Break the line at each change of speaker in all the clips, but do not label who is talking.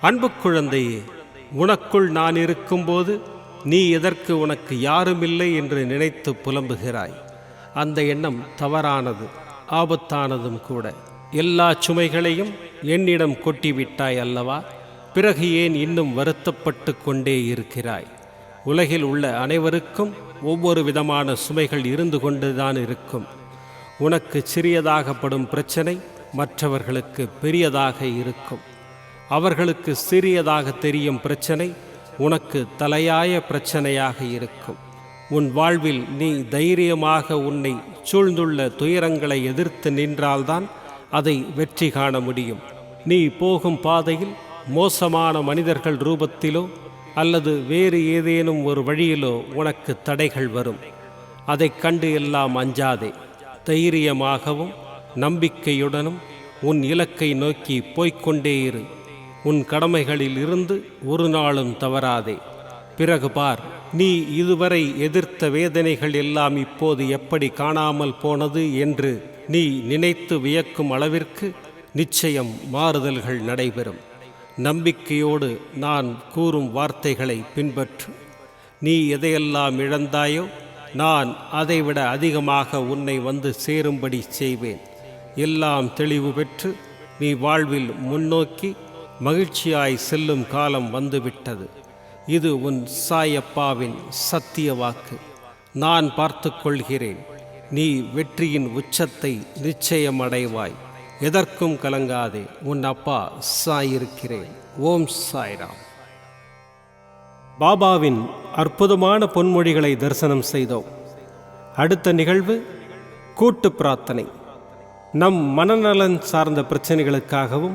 அன்பு குழந்தையே உனக்குள் நான் இருக்கும்போது நீ எதற்கு உனக்கு யாருமில்லை என்று நினைத்து புலம்புகிறாய். அந்த எண்ணம் தவறானது ஆபத்தானதும் கூட. எல்லா சுமைகளையும் என்னிடம் கொட்டிவிட்டாய் அல்லவா? பிறகு ஏன் இன்னும் வருத்தப்பட்டு கொண்டே இருக்கிறாய்? உலகில் உள்ள அனைவருக்கும் ஒவ்வொரு விதமான சுமைகள் இருந்து கொண்டுதான் இருக்கும். உனக்கு சிறியதாகப்படும் பிரச்சனை மற்றவர்களுக்கு பெரியதாக இருக்கும். அவர்களுக்கு சிறியதாக தெரியும் பிரச்சனை உனக்கு தலையாய பிரச்சனையாக இருக்கும். உன் வாழ்வில் நீ தைரியமாக உன்னை சூழ்ந்துள்ள துயரங்களை எதிர்த்து நின்றால்தான் அதை வெற்றி காண முடியும். நீ போகும் பாதையில் மோசமான மனிதர்கள் ரூபத்திலோ அல்லது வேறு ஏதேனும் ஒரு வழியிலோ உனக்கு தடைகள் வரும். அதைக் கண்டு எல்லாம் அஞ்சாதே. தைரியமாகவும் நம்பிக்கையுடனும் உன் இலக்கை நோக்கி போய்க்கொண்டே இரு. உன் கடமைகளில் இருந்து ஒரு நாளும் தவறாதே. பிறகு பார் நீ இதுவரை எதிர்த்த வேதனைகள் எல்லாம் இப்போது எப்படி காணாமல் போனது என்று நீ நினைத்து வியக்கும் அளவிற்கு நிச்சயம் மாறுதல்கள் நடைபெறும். நம்பிக்கையோடு நான் கூறும் வார்த்தைகளை பின்பற்று. நீ எதையெல்லாம் இழந்தாயோ நான் அதைவிட அதிகமாக உன்னை வந்து சேரும்படி செய்வேன். எல்லாம் தெளிவு பெற்று நீ வாழ்வில் முன்னோக்கி மகிழ்ச்சியாய் செல்லும் காலம் வந்துவிட்டது. இது உன் சாயப்பாவின் சத்திய வாக்கு. நான் பார்த்து கொள்கிறேன். நீ வெற்றியின் உச்சத்தை நிச்சயம் அடைவாய் எதற்கும் கலங்காதே. உன் அப்பா சாயிருக்கிறேன். ஓம் சாய்ராம். பாபாவின் அற்புதமான பொன்மொழிகளை தரிசனம் செய்தோம். அடுத்த நிகழ்வு கூட்டு பிரார்த்தனை. நம் மனநலன் சார்ந்த பிரச்சனைகளுக்காகவும்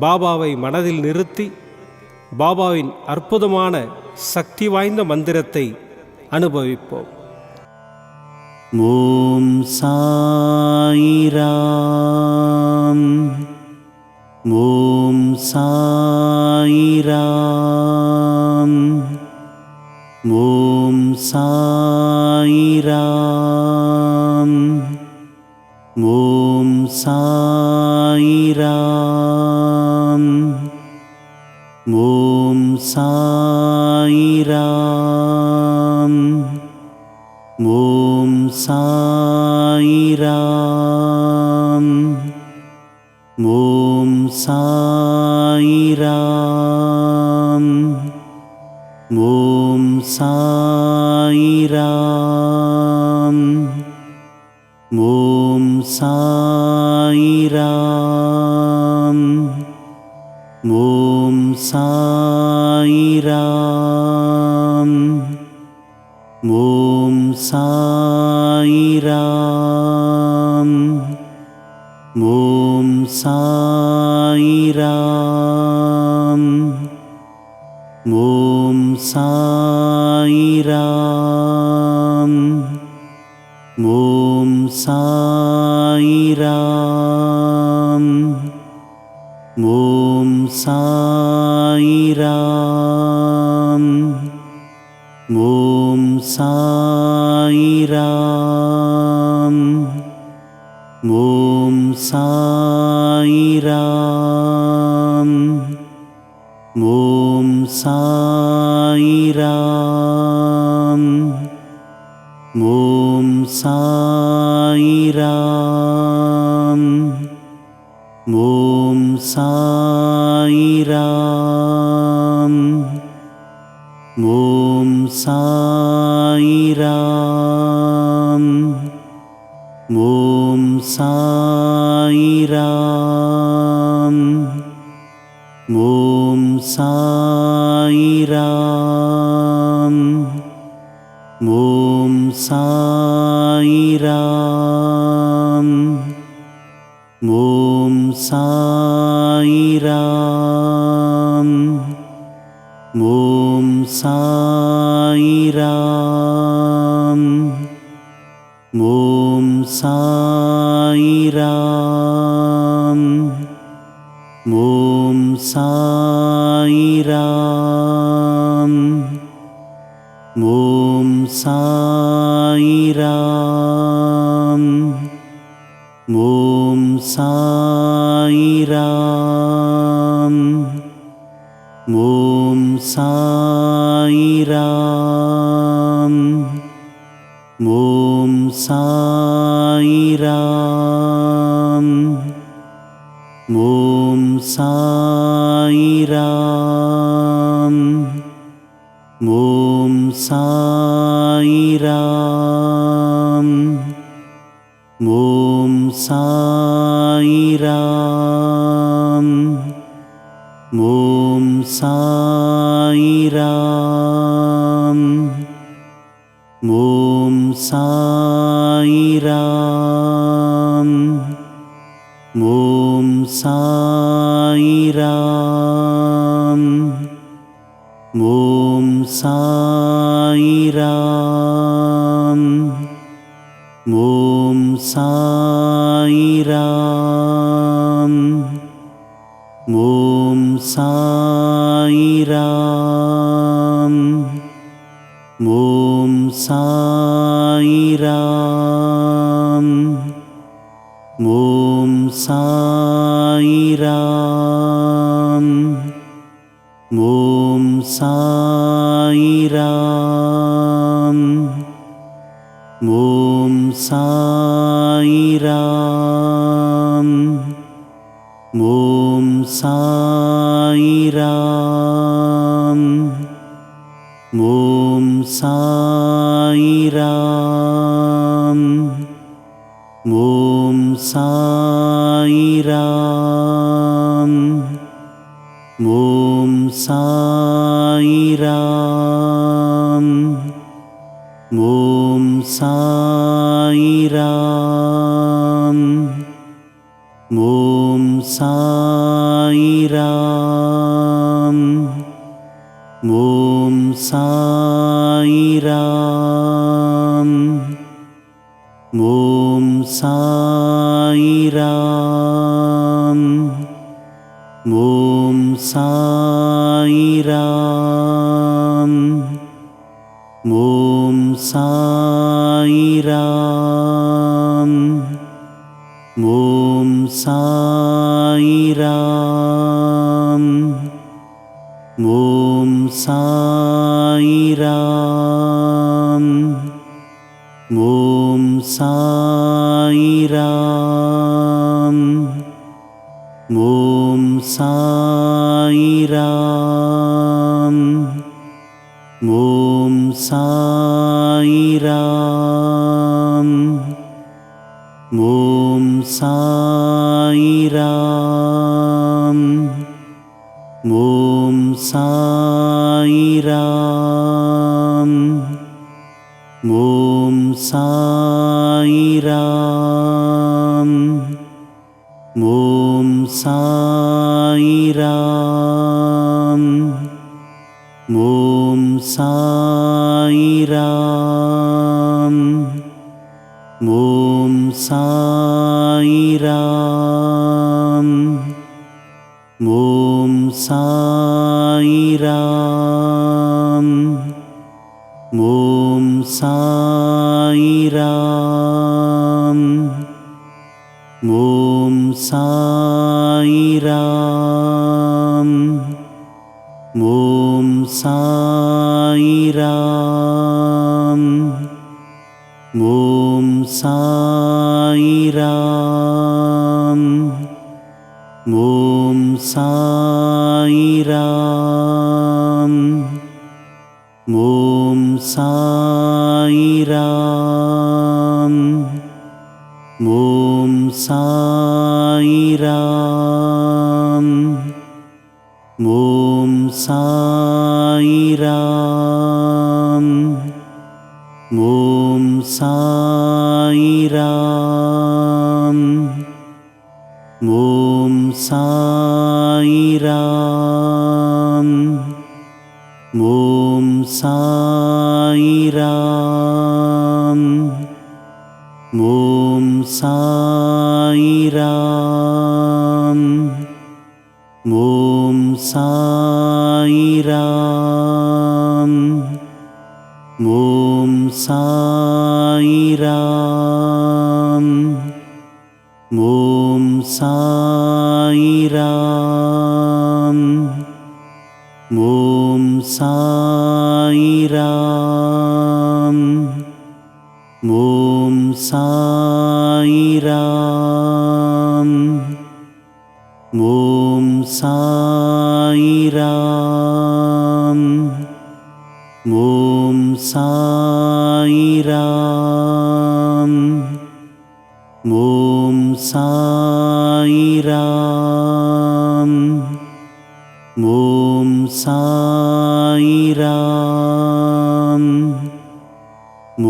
பாபாவை மனதில் நிறுத்தி பாபாவின் அற்புதமான சக்தி வாய்ந்த மந்திரத்தை அனுபவிப்போம்.
ஓம் சாயிராம் ஓம் சாயிராம் ஓம் சாயிராம் ஓம் சாயிராம் साईराम ॐ साईराम ॐ साईराम ॐ साईराम ॐ साईराम ॐ साईराम ॐ साईराम। ॐ साईराम ओं सा साईराम। ॐ साईराम। ॐ साईराम ॐ साईराम ॐ साईराम ॐ साईराम ॐ साईराम ॐ साईराम ॐ साईराम साईरा सा साई राम ॐ सा ॐ सा ॐ सा ॐ सा ॐ सा ओं सा ं सा ॐ सा ॐ सा ॐ सा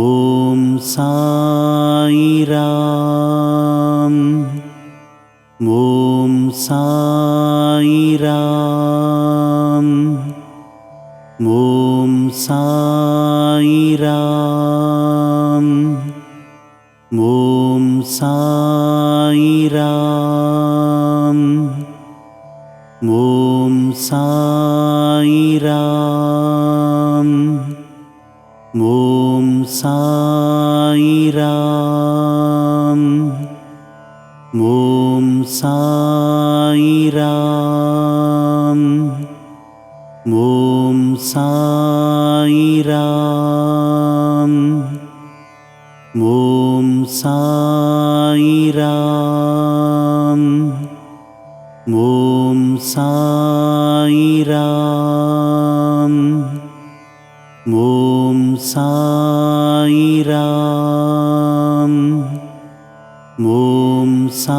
ॐ सा साईराम ॐ साईराम ॐ साईराम ॐ साईराम ॐ साईराम ॐ सा साई राम ॐ सा